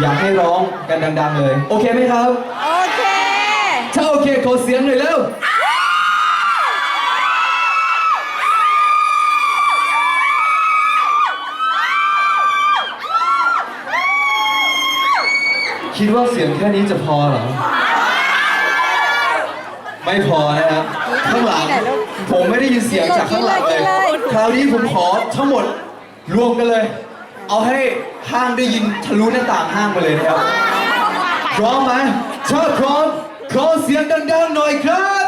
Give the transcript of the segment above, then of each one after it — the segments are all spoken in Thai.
อยากให้ร้องกันดัง ๆ เลย โอเคไหมครับ โอเค ถ้าโอเคขอเสียงหน่อยเร็วคิดว่าเสียงแค่นี้จะพอเหรอ ไม่พอนะครับ ข้างหลัง ผมไม่ได้ยินเสียงจากข้างหลังเลย คราวนี้ผมขอทั้งหมดรวมกันเลย เอาให้ห้างได้ยินทะลุหน้าต่างห้างไปเลยนะครับ พร้อมไหมถ้าพร้อมขอเสียงดังๆหน่อยครับ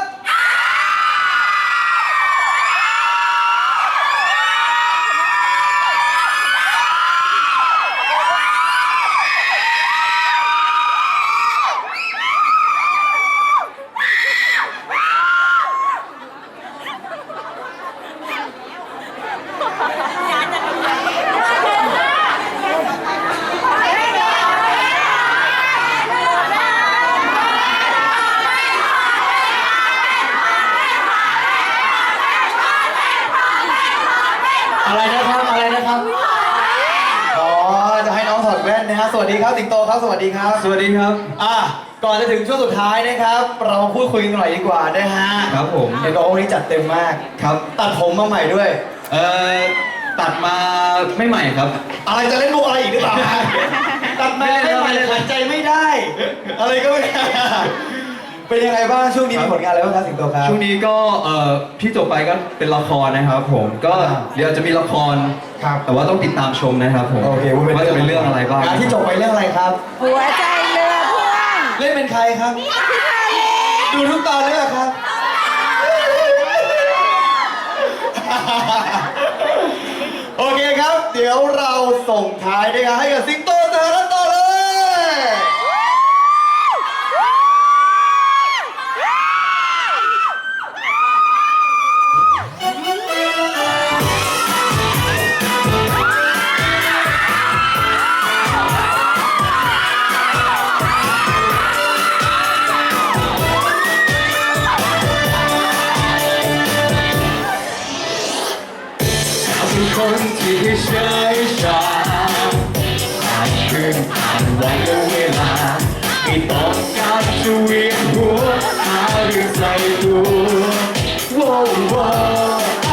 อะไรนะครับ อะไรนะครับ อ๋อ จะให้น้องถอดแว่นนะฮะสวัสดีครับสิงโตครับสวัสดีครับ สวัสดีครับ อะก่อนจะถึงช่วงสุดท้ายนะครับ เรามาพูดคุยกันหน่อยดีกว่านะฮะครับผม เห็นบอกว่าวันนี้จัดเต็มมากครับ ตัดผมมาใหม่ด้วย เอ่อ ตัดมาไม่ใหม่ครับ อะไรจะเล่นมุกอะไรอีกหรือเปล่าฮะตัดมาไม่ไม่เล่นใหม่ไม่เล่นขัดใจไม่ได้ อะไรก็ไม่ได้ เป็นยังไงบ้างช่วงนี้มีผลงานอะไรบ้างครับสิงโตครับ ช่วงนี้ก็เอ่อที่จบไปก็เป็นละครนะครับผมก็อ่าเดี๋ยวจะมีละคร ครับ แต่ว่าต้องติดตามชมนะครับผมโอเคว่าจะเป็นเรื่องอะไรบ้างงานที่จบไปเรื่องอะไรครับ หัวใจเรือพ่วงเล่นเป็นใครครับ ดูทุกตอนเลยเหรอครับ โอเคครับ เดี๋ยวเราส่งท้ายด้วยกันให้กับสิงโตสห เฉยชาผ่านคืนผ่านวันและเวลาไม่ต้องการจะเวียนหัวหาเรื่องใส่ตัวโว้วว้ว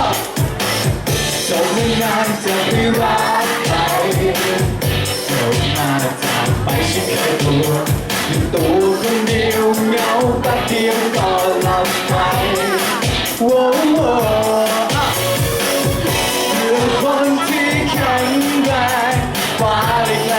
จบไม่นานจะไปรักใครจบมาจากไปฉันเคยกลัวอยู่ตัวคน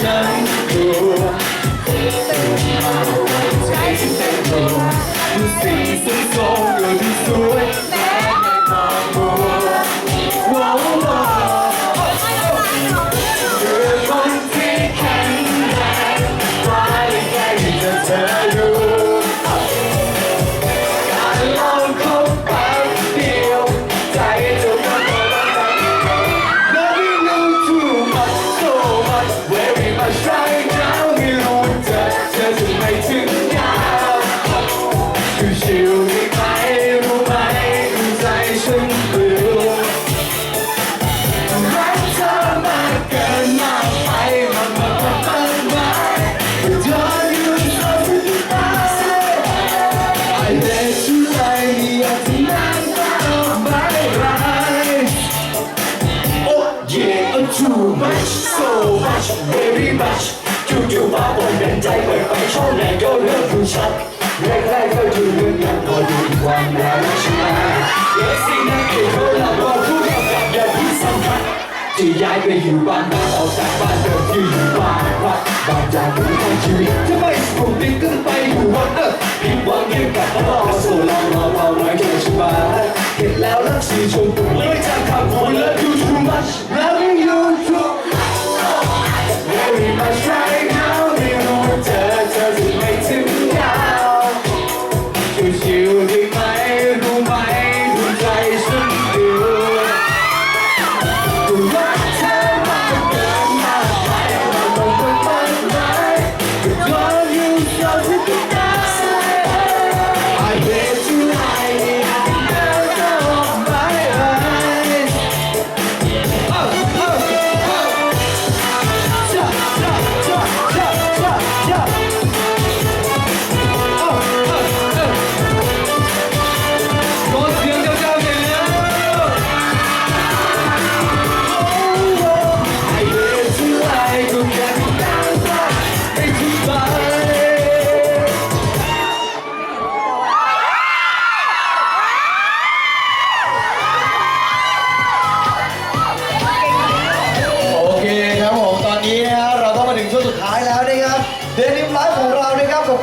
ฉันกลัวตื่นมาหัวใจฉันเต้นรัวสิ่งสุดโส much so much very much จู่ๆมาบ่อยเป็นใจเปิดไปช่องไหนก็เลือกดูชัดแรกๆก็ดูเรื่องนั้พอดูความแล้วใช่ไหมและสิ่งนั้นเอเราหลับว่าผู้กำกับอย่าเพิ่งสำคัญจะย้ายไปอยู่บ้านออกจากบ้านเดิมที่อยู่บ้านวัดบางจากผู้ทำชีวิตจะไม่สุขดิ้กันไปอยู่วันเออผิดหวังยิ่งกับมาบอกสู่ลองรอเวามไว้ใจชิบาเห็นแล้วรักสีชมพูไม่จางคำพูดเลิฟยูทูมัชนะ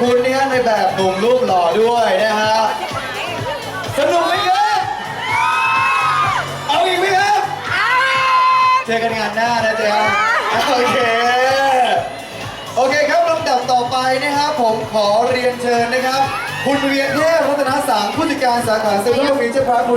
คุณนะฮะในแบบหนุ่มรูปหล่อด้วยนะฮะ สนุกไหมครับเอาอีกไหมครับ เจอกันงานหน้านะเจ๊ครับโอเค โอเคครับลำดับต่อไปนะครับ ผมขอเรียนเชิญนะครับ คุณเวียนเทพรัตนสังผู้จัดการสาขาเซ็นทรัลฟิวเจอร์พาร์ค